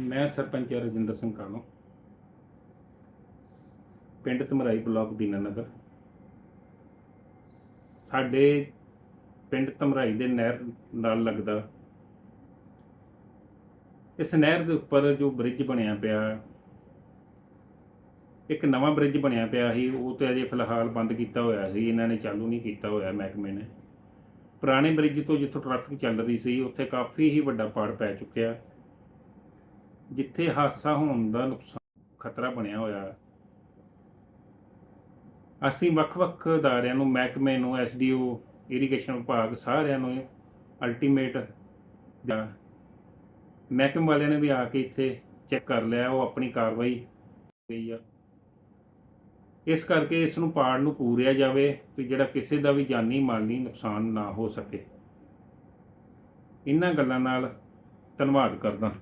ਮੈਂ ਸਰਪੰਚ ਰਜਿੰਦਰ ਸਿੰਘ ਕਾਲੋਂ। ਪਿੰਡ ਧਮਰਾਈ ਬਲਾਕ ਦੀਨਾਨਗਰ ਸਾਡੇ ਪਿੰਡ ਧਮਰਾਈ ਦੇ ਨਹਿਰ ਨਾਲ ਲੱਗਦਾ। ਇਸ ਨਹਿਰ ਦੇ ਉੱਪਰ ਜੋ ਬ੍ਰਿਜ ਬਣਿਆ ਪਿਆ, ਇੱਕ ਨਵਾਂ ਬ੍ਰਿਜ ਬਣਿਆ ਪਿਆ ਸੀ, ਉਹ ਤੇ ਅਜੇ ਫਿਲਹਾਲ ਬੰਦ ਕੀਤਾ ਹੋਇਆ ਸੀ, ਇਹਨਾਂ ਨੇ ਚਾਲੂ ਨਹੀਂ ਕੀਤਾ ਹੋਇਆ ਮਹਿਕਮੇ ਨੇ। ਪੁਰਾਣੇ ਬ੍ਰਿਜ ਤੋਂ ਜਿੱਥੋਂ ਟ੍ਰੈਫਿਕ ਚੱਲ ਰਹੀ ਸੀ, ਉੱਥੇ ਕਾਫੀ ਹੀ ਵੱਡਾ ਪਾੜ ਪੈ ਚੁੱਕਿਆ। ਜਿੱਥੇ ਹਾਦਸਾ ਹੋਣ ਦਾ ਨੁਕਸਾਨ ਖਤਰਾ ਬਣਿਆ ਹੋਇਆ ਅਸੀਂ ਵੱਖ-ਵੱਖ ਅਦਾਰਿਆਂ ਨੂੰ, ਮਹਿਕਮੇ ਨੂੰ ਐਸਡੀਓ ਇਰੀਗੇਸ਼ਨ ਵਿਭਾਗ ਸਾਰਿਆਂ ਨੂੰ ਅਲਟੀਮੇਟ ਜਾਂ ਮਹਿਕਮੇ ਵਾਲਿਆਂ ਨੇ ਵੀ ਆ ਕੇ ਇੱਥੇ ਚੈੱਕ ਕਰ ਲਿਆ, ਉਹ ਆਪਣੀ ਕਾਰਵਾਈ ਗਈ ਆ। ਇਸ ਕਰਕੇ ਇਸ ਨੂੰ ਪਾੜ ਨੂੰ ਪੂਰਿਆ ਜਾਵੇ ਕਿ ਜਿਹੜਾ ਕਿਸੇ ਦਾ ਵੀ ਜਾਨੀ ਮਾਲੀ ਨੁਕਸਾਨ ਨਾ ਹੋ ਸਕੇ। ਇਹਨਾਂ ਗੱਲਾਂ ਨਾਲ ਧੰਨਵਾਦ ਕਰਦਾ।